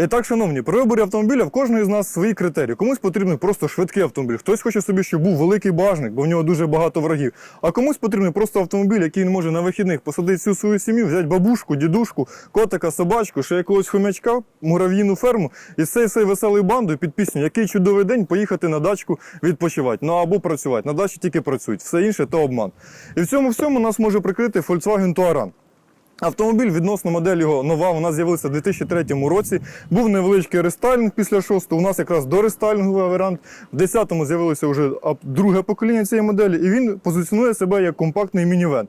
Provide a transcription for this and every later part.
І так, шановні, при виборі автомобіля в кожного з нас свої критерії. Комусь потрібен просто швидкий автомобіль. Хтось хоче собі, щоб був великий багажник, бо в нього дуже багато врагів. А комусь потрібен просто автомобіль, який він може на вихідних посадити всю свою сім'ю, взяти бабушку, дідушку, котика, собачку, ще якогось хомячка, мурав'їну ферму і з всією веселою бандою під пісню, який чудовий день поїхати на дачку відпочивати. Ну або працювати. На дачі тільки працюють. Все інше то обман. І в цьому всьому нас може прикрити Volkswagen Touareg. Автомобіль відносно модель його нова, вона з'явилася в 2003 році. Був невеличкий рестайлінг після шостого. У нас якраз дорестайлінговий варіант. В 10-му з'явилося вже друге покоління цієї моделі, і він позиціонує себе як компактний мінівен,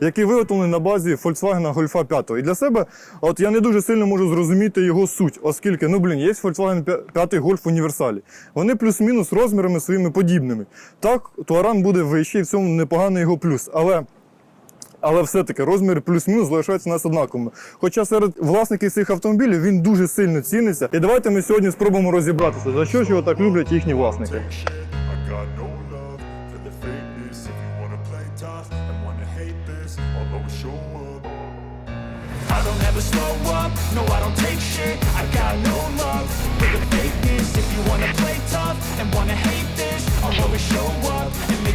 який виготовлений на базі Volkswagen Golf 5. І для себе, от я не дуже сильно можу зрозуміти його суть, оскільки, ну блін, є Volkswagen 5 Golf універсалі. Вони плюс-мінус розмірами своїми подібними. Так, Туаран буде вищий, в цьому непоганий його плюс. Але але все-таки розмір плюс-мінус залишаються у нас однаковими. Хоча серед власників цих автомобілів він дуже сильно ціниться. І давайте ми сьогодні спробуємо розібратися, за що ж його так люблять їхні власники. Show up.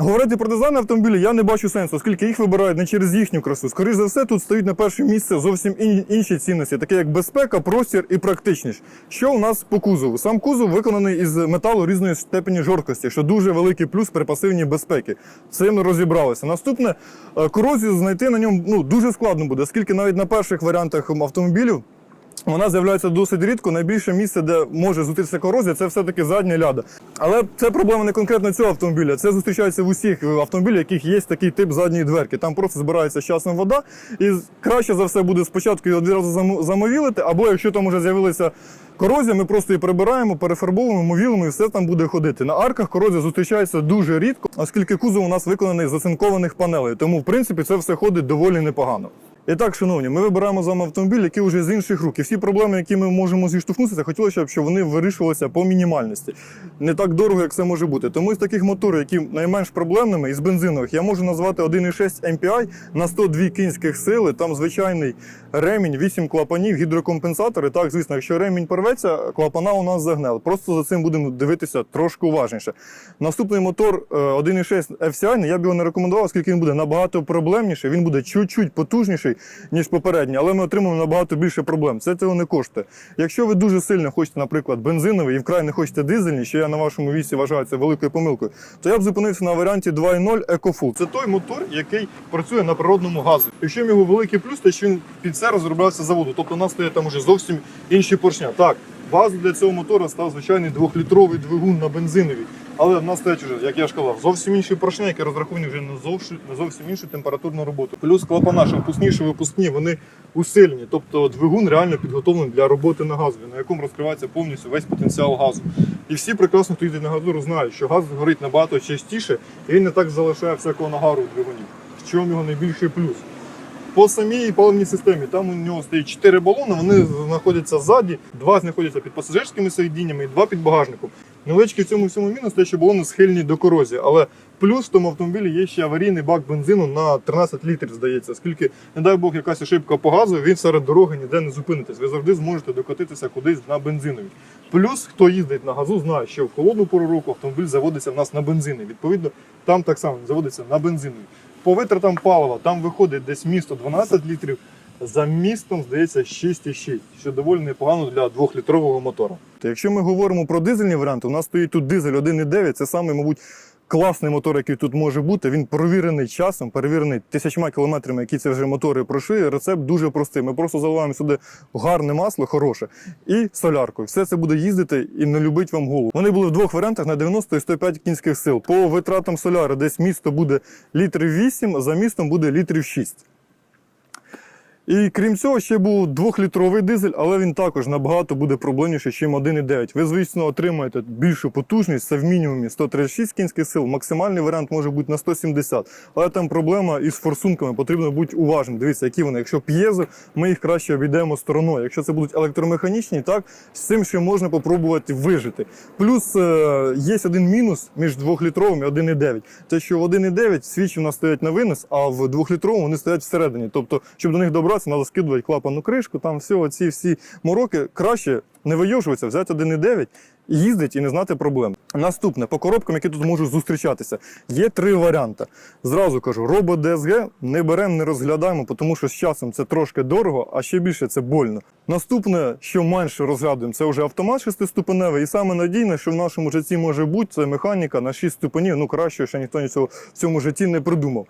Говорити про дизайн автомобіля я не бачу сенсу, оскільки їх вибирають не через їхню красу. Скоріше за все, тут стоїть на перше місце зовсім інші цінності, такі як безпека, простір і практичність. Що у нас по кузову? Сам кузов виконаний із металу різної степені жорсткості, що дуже великий плюс при пасивній безпеці. Це ми розібралися. Наступне е, корозію знайти на ньому ну дуже складно буде, оскільки навіть на перших варіантах автомобілів. Вона з'являється досить рідко. Найбільше місце, де може зустрітися корозія, це все-таки задня ляда. Але це проблема не конкретно цього автомобіля. Це зустрічається в усіх автомобілях, яких є такий тип задньої дверки. Там просто збирається з часом вода, і краще за все буде спочатку її одразу замовілити, або якщо там вже з'явилася корозія, ми просто її прибираємо, перефарбовуємо, мовілимо і все там буде ходити. На арках корозія зустрічається дуже рідко, оскільки кузов у нас виконаний з зацинкованих панелей. Тому, в принципі, це все ходить доволі непогано. І так, шановні, ми вибираємо з вами автомобіль, який вже з інших рук. І всі проблеми, які ми можемо зіштовхнутися, хотілося б, щоб вони вирішувалися по мінімальності. Не так дорого, як це може бути. Тому з таких моторів, які найменш проблемними, із бензинових, я можу назвати 1,6 MPI на 102 кінських сили. Там звичайний ремінь, 8 клапанів, гідрокомпенсатори. Так, звісно, якщо ремінь порветься, клапана у нас загнали. Просто за цим будемо дивитися трошки уважніше. Наступний мотор е, 1,6 FCI, я б його не рекомендував, оскільки він буде набагато проблемніший, він буде чуть-чуть потужніший, ніж попередні, але ми отримуємо набагато більше проблем. Це цього не коштує. Якщо ви дуже сильно хочете, наприклад, бензиновий і вкрай не хочете дизельний, що я на вашому вісі вважаю це великою помилкою, то я б зупинився на варіанті 2.0 EcoFull. Це той мотор, який працює на природному газу. Чому його великий плюс, то що він під це розроблявся заводу. Тобто у нас стоять там уже зовсім інші поршня. Так, базу для цього мотора став звичайний двохлітровий двигун на бензиновій. Але в нас вже, як я ж казав, зовсім інші поршня, які розраховані вже на зовсім, на зовсім іншу температурну роботу. Плюс клапана, що впускніші, випускні, вони усилені. Тобто двигун реально підготовлений для роботи на газові, на якому розкривається повністю весь потенціал газу. І всі прекрасно, хто їде на газу, знають, що газ горить набагато частіше, і він не так залишає всякого нагару у двигуні. В чому його найбільший плюс? По самій паливній системі там у нього стоїть 4 балони, вони знаходяться ззаді, два знаходяться під пасажирськими сидіннями і два під багажником. Невеличкий в цьому всьому мінус, те, що балони схильні до корозії. Але плюс в тому автомобілі є ще аварійний бак бензину на 13 літрів, здається. Оскільки, не дай Бог, якась ошибка по газу, він серед дороги ніде не зупинитесь. Ви завжди зможете докотитися кудись на бензинові. Плюс, хто їздить на газу, знає, що в холодну пору року автомобіль заводиться в нас на бензини. Відповідно, там так само заводиться на бензинові. По витратам палива там виходить десь місто 12 літрів, за містом, здається, 6,6, що доволі непогано для 2-літрового мотора. То якщо ми говоримо про дизельні варіанти, у нас стоїть тут дизель 1,9, це саме, мабуть, класний мотор, який тут може бути. Він провірений часом, перевірений тисячма кілометрами, які це вже мотори пройшли. Рецепт дуже простий. Ми просто заливаємо сюди гарне масло, хороше, і солярку. Все це буде їздити і не любить вам голову. Вони були в двох варіантах на 90 і 105 кінських сил. По витратам соляри десь місто буде літрів 8, а за містом буде літрів 6. І крім цього, ще був двохлітровий дизель, але він також набагато буде проблемніше, ніж 1,9. Ви, звісно, отримаєте більшу потужність, це в мінімумі 136 кінських сил. Максимальний варіант може бути на 170. Але там проблема із форсунками, потрібно бути уважним. Дивіться, які вони. Якщо п'єзо, ми їх краще обійдемо стороною. Якщо це будуть електромеханічні, так з цим ще можна попробувати вижити. Плюс е, є один мінус між двохлітровим і 1,9. Те, що в 1,9 свічі у нас стоять на винос, а в двохлітровому вони стоять всередині. Тобто, щоб до них добратися, треба скидувати клапану кришку, там все, ці всі мороки краще не вийожуватися, взяти 1,9 і їздить і не знати проблем. Наступне по коробкам, які тут можуть зустрічатися, є три варіанти. Зразу кажу, робот DSG не беремо, не розглядаємо, тому що з часом це трошки дорого, а ще більше це больно. Наступне, що менше розглядуємо, це вже автомат шестиступеневий, і саме надійне, що в нашому житті може бути, це механіка на 6 ступенів. Ну краще, ще ніхто нічого в цьому житті не придумав.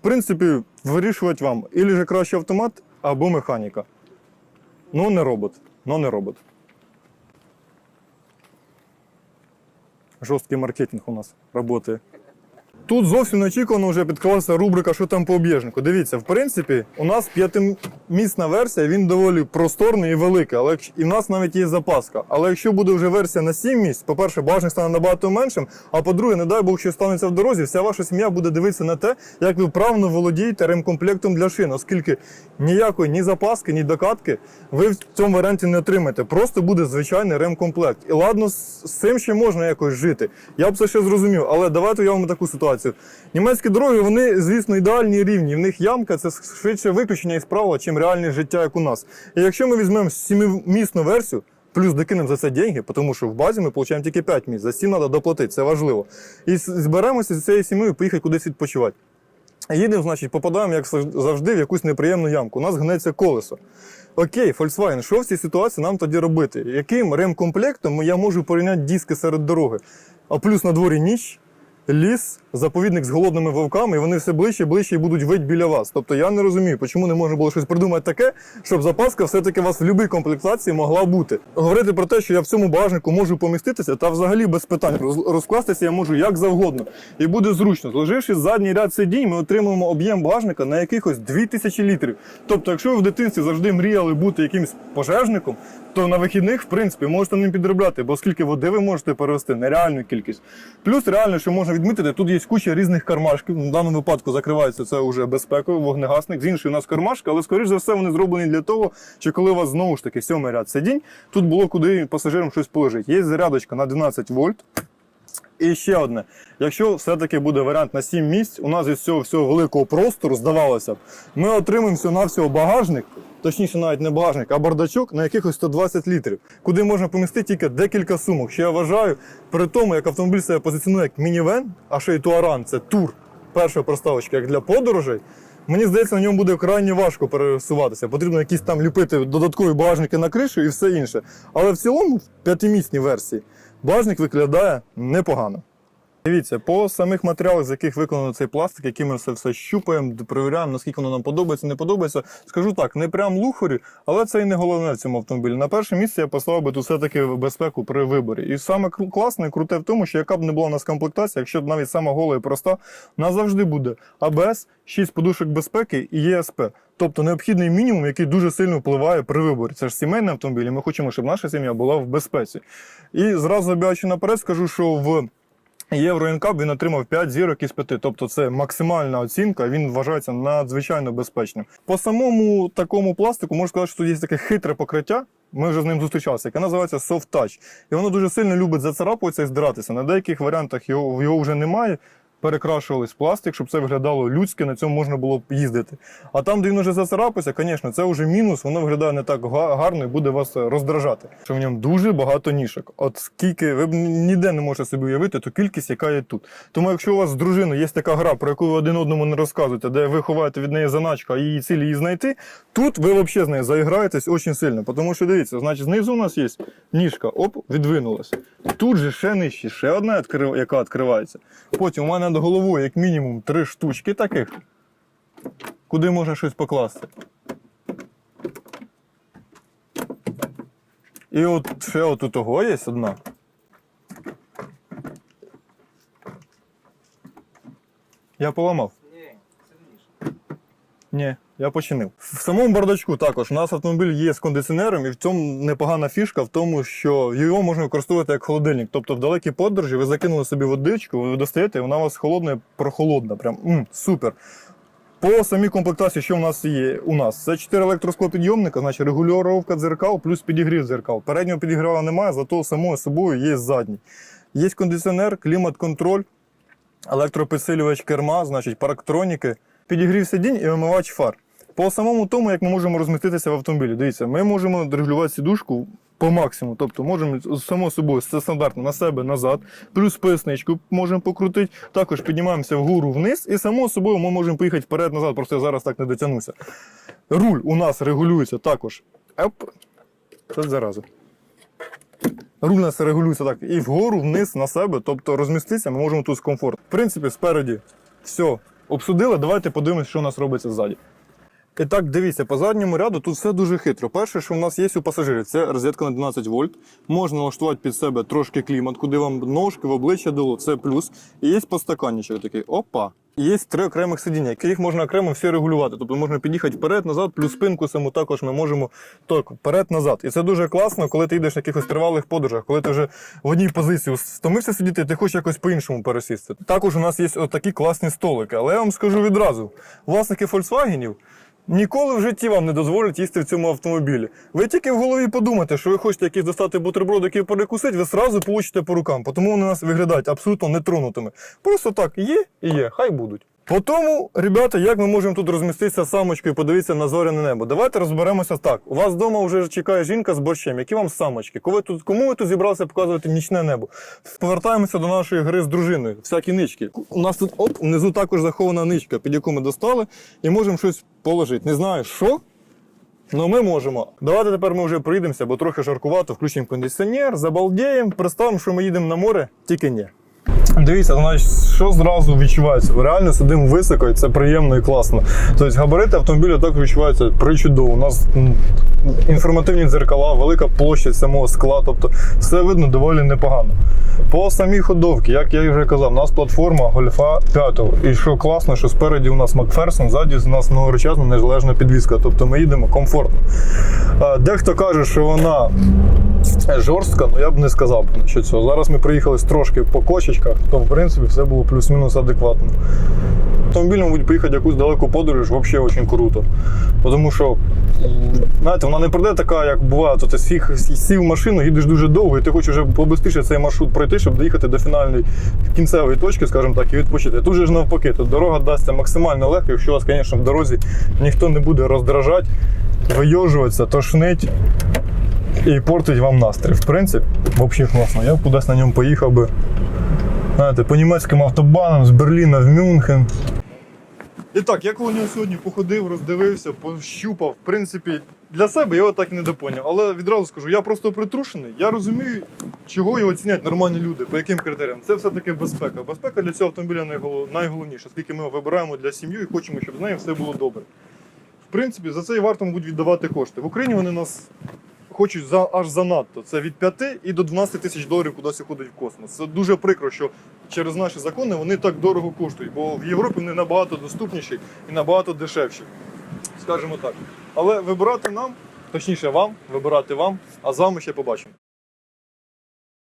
В принципі, вирішувати вам, ілі же краще автомат або механіка. Ну, не робот. Ну, не робот. Жорсткий маркетинг у нас працює. Тут зовсім неочікувано вже підклалася рубрика, що там по об'єжнику. Дивіться, в принципі, у нас п'ятимісна версія, він доволі просторний і великий, але і в нас навіть є запаска. Але якщо буде вже версія на 7 місць, по-перше, багажник стане набагато меншим, а по-друге, не дай Бог, що станеться в дорозі, вся ваша сім'я буде дивитися на те, як ви вправно володієте ремкомплектом для шин, оскільки ніякої ні запаски, ні докатки ви в цьому варіанті не отримаєте. Просто буде звичайний ремкомплект. І ладно, з цим ще можна якось жити. Я б це ще зрозумів, але давайте уявимо таку ситуацію. Німецькі дороги, вони, звісно, ідеальні рівні. В них ямка це швидше виключення із правила, чим реальне життя, як у нас. І якщо ми візьмемо сімимісну версію, плюс докинемо за це деньги, тому що в базі ми отримуємо тільки 5 місць. За 7 треба доплатити, це важливо. І зберемося з цією сім'єю поїхати кудись відпочивати. Їдемо, значить, попадаємо, як завжди, в якусь неприємну ямку. У нас гнеться колесо. Окей, Volkswagen, що в цій ситуації нам тоді робити? Яким ремкомплектом я можу порівняти диски серед дороги? А плюс на дворі ніч, ліс, заповідник з голодними вовками, і вони все ближче і ближче будуть вить біля вас. Тобто я не розумію, чому не можна було щось придумати таке, щоб запаска все-таки у вас в будь-якій комплектації могла бути. Говорити про те, що я в цьому багажнику можу поміститися, та взагалі без питань. Розкластися я можу як завгодно. І буде зручно. Зложивши задній ряд сидінь, ми отримуємо об'єм багажника на якихось 2000 літрів. Тобто, якщо ви в дитинстві завжди мріяли бути якимсь пожежником, то на вихідних, в принципі, можете ним підробляти, бо скільки води ви можете перевести, нереальну кількість. Плюс реально, що можна відмітити, тут є куча різних кармашків. В даному випадку закривається це вже безпековий вогнегасник. З іншої у нас кармашки, але скоріш за все вони зроблені для того, що коли у вас знову ж таки сьомий ряд сидінь, тут було куди пасажирам щось положити. Є зарядочка на 12 вольт. І ще одне. Якщо все-таки буде варіант на 7 місць, у нас із цього всього великого простору, здавалося б, ми отримаємо всього-навсього багажник, точніше навіть не багажник, а бардачок на якихось 120 літрів, куди можна помістити тільки декілька сумок. Що я вважаю, при тому, як автомобіль себе позиціонує як мінівен, а ще й туаран, це тур, перша проставочка, як для подорожей. Мені здається, на ньому буде крайне важко пересуватися. Потрібно якісь там ліпити додаткові багажники на кришу і все інше. Але в цілому, в п'ятимісній версії, багажник виглядає непогано. Дивіться, по самих матеріалах, з яких виконано цей пластик, який ми все все щупаємо, перевіряємо, наскільки воно нам подобається, не подобається. Скажу так, не прям лухарі, але це і не головне в цьому автомобілі. На перше місце я поставив би тут все-таки безпеку при виборі. І саме класне і круте в тому, що яка б не була у нас комплектація, якщо б навіть сама гола і проста, нас завжди буде АБС, 6 подушок безпеки і ЄСП. Тобто необхідний мінімум, який дуже сильно впливає при виборі. Це ж сімейний автомобіль, і ми хочемо, щоб наша сім'я була в безпеці. І зразу забігаючи наперед, скажу, що в Євро НКАП він отримав 5 зірок із 5, тобто це максимальна оцінка, він вважається надзвичайно безпечним. По самому такому пластику можна сказати, що тут є таке хитре покриття. Ми вже з ним зустрічалися, яке називається Soft Touch. І воно дуже сильно любить зацарапуватися і здиратися. На деяких варіантах його, його вже немає. Перекрашувались в пластик, щоб це виглядало людське, на цьому можна було б їздити. А там, де він вже зацарапався, звісно, це вже мінус, воно виглядає не так гарно і буде вас роздражати. Що в ньому дуже багато ніжок. От скільки ви б ніде не можете собі уявити, ту кількість, яка є тут. Тому якщо у вас з дружиною є така гра, про яку ви один одному не розказуєте, де ви ховаєте від неї заначку, а її цілі її знайти, тут ви взагалі з нею заіграєтесь дуже сильно. Тому що дивіться, значить, знизу у нас є ніжка, оп, відвинулася. Тут же ще нижче, ще одна, яка відкривається. Потім у мене над головою, як мінімум, три штучки таких, куди можна щось покласти. І от ще от у того є одна. Я поламав. Ні, сильніше. Ні, Я починив. В самому бардачку також у нас автомобіль є з кондиціонером, і в цьому непогана фішка в тому, що його можна використовувати як холодильник. Тобто в далекій подорожі ви закинули собі водичку, ви достаєте, і вона у вас холодна, прохолодна. Прям м, супер. По самій комплектації, що в нас є у нас? Це 4 електросклопідйомника, значить регулювання дзеркал плюс підігрів дзеркал. Переднього підігріву немає, зато самою собою є задній. Є кондиціонер, клімат-контроль, електропідсилювач керма, значить парктроніки, підігрів сидінь і вимивач фар. По самому тому, як ми можемо розміститися в автомобілі. Дивіться, ми можемо регулювати сідушку по максимуму. Тобто можемо само собою це стандартно на себе назад, плюс поясничку можемо покрутити. Також піднімаємося вгору вниз, і само собою ми можемо поїхати вперед-назад. Просто я зараз так не дотягнуся. Руль у нас регулюється також. Оп. Що зараза? Руль у нас регулюється так і вгору, вниз на себе, тобто розміститися ми можемо тут з комфортом. В принципі, спереді все обсудили. Давайте подивимось, що у нас робиться ззаді. І так, дивіться, по задньому ряду тут все дуже хитро. Перше, що в нас є у пасажирів, це розетка на 12 вольт. Можна налаштувати під себе трошки клімат, куди вам ножки в обличчя дуло, це плюс. І є постаканничок такий. Опа. І є три окремих сидіння, яких можна окремо всі регулювати. Тобто можна під'їхати вперед, назад, плюс спинку саму також ми можемо так, вперед-назад. І це дуже класно, коли ти йдеш на якихось тривалих подорожах, коли ти вже в одній позиції стомився сидіти, ти хочеш якось по-іншому пересісти. Також у нас є отакі класні столики. Але я вам скажу відразу: власники Volkswagenів Ніколи в житті вам не дозволять їсти в цьому автомобілі. Ви тільки в голові подумайте, що ви хочете якийсь достати бутерброд, який перекусити, ви сразу получите по рукам, тому вони нас виглядають абсолютно нетронутими. Просто так є і є, хай будуть. По тому, ребята, як ми можемо тут розміститися самочкою подивитися на зоряне небо? Давайте розберемося так. У вас вдома вже чекає жінка з борщем. Які вам самочки? Коли тут, кому ви тут зібралися показувати нічне небо? Повертаємося до нашої гри з дружиною. Всякі нички. У нас тут оп, внизу також захована ничка, під яку ми достали, і можемо щось положити. Не знаю, що. Ну, ми можемо. Давайте тепер ми вже прийдемося, бо трохи жаркувато, включимо кондиціонер, забалдіємо, представимо, що ми їдемо на море, тільки ні. Дивіться, значить, що зразу відчувається? Реально сидимо високо, і це приємно і класно. Тобто габарити автомобіля також відчуваються причудово. У нас інформативні дзеркала, велика площа самого скла, тобто все видно доволі непогано. По самій ходовці, як я вже казав, у нас платформа Гольфа 5. І що класно, що спереді у нас Макферсон, ззаді у нас многоречасна незалежна підвізка. Тобто ми їдемо комфортно. Е, Дехто каже, що вона жорстка, ну я б не сказав, що цього. Зараз ми приїхали трошки по кочечках, то в принципі все було плюс-мінус адекватно. Автомобіль, мабуть, поїхати якусь далеку подорож взагалі дуже круто. Тому що, знаєте, вона не пройде така, як буває, то ти сів, в машину, їдеш дуже довго, і ти хочеш вже побистріше цей маршрут пройти, щоб доїхати до фінальної кінцевої точки, скажімо так, і відпочити. Тут же ж навпаки, тут дорога дасться максимально легко, якщо вас, звісно, в дорозі ніхто не буде роздражати, вийожуватися, тошнить і портить вам настрій. В принципі, взагалі класно. Я б кудись на ньому поїхав би. Знаєте, по німецьким автобанам з Берліна в Мюнхен. І так, я коло нього сьогодні походив, роздивився, пощупав. В принципі, для себе я його так і не допоняв. Але відразу скажу, я просто притрушений. Я розумію, чого його оцінять нормальні люди, по яким критеріям. Це все-таки безпека. Безпека для цього автомобіля найголов- найголовніше, оскільки ми його вибираємо для сім'ї і хочемо, щоб з нею все було добре. В принципі, за це і варто, мабуть, віддавати кошти. В Україні вони нас хочуть за аж занадто. Це від 5 і до 12 тисяч доларів кудись уходить в космос. Це дуже прикро, що через наші закони вони так дорого коштують, бо в Європі вони набагато доступніші і набагато дешевші. Скажімо так. Але вибирати нам, точніше вам, вибирати вам, а з вами ще побачимо.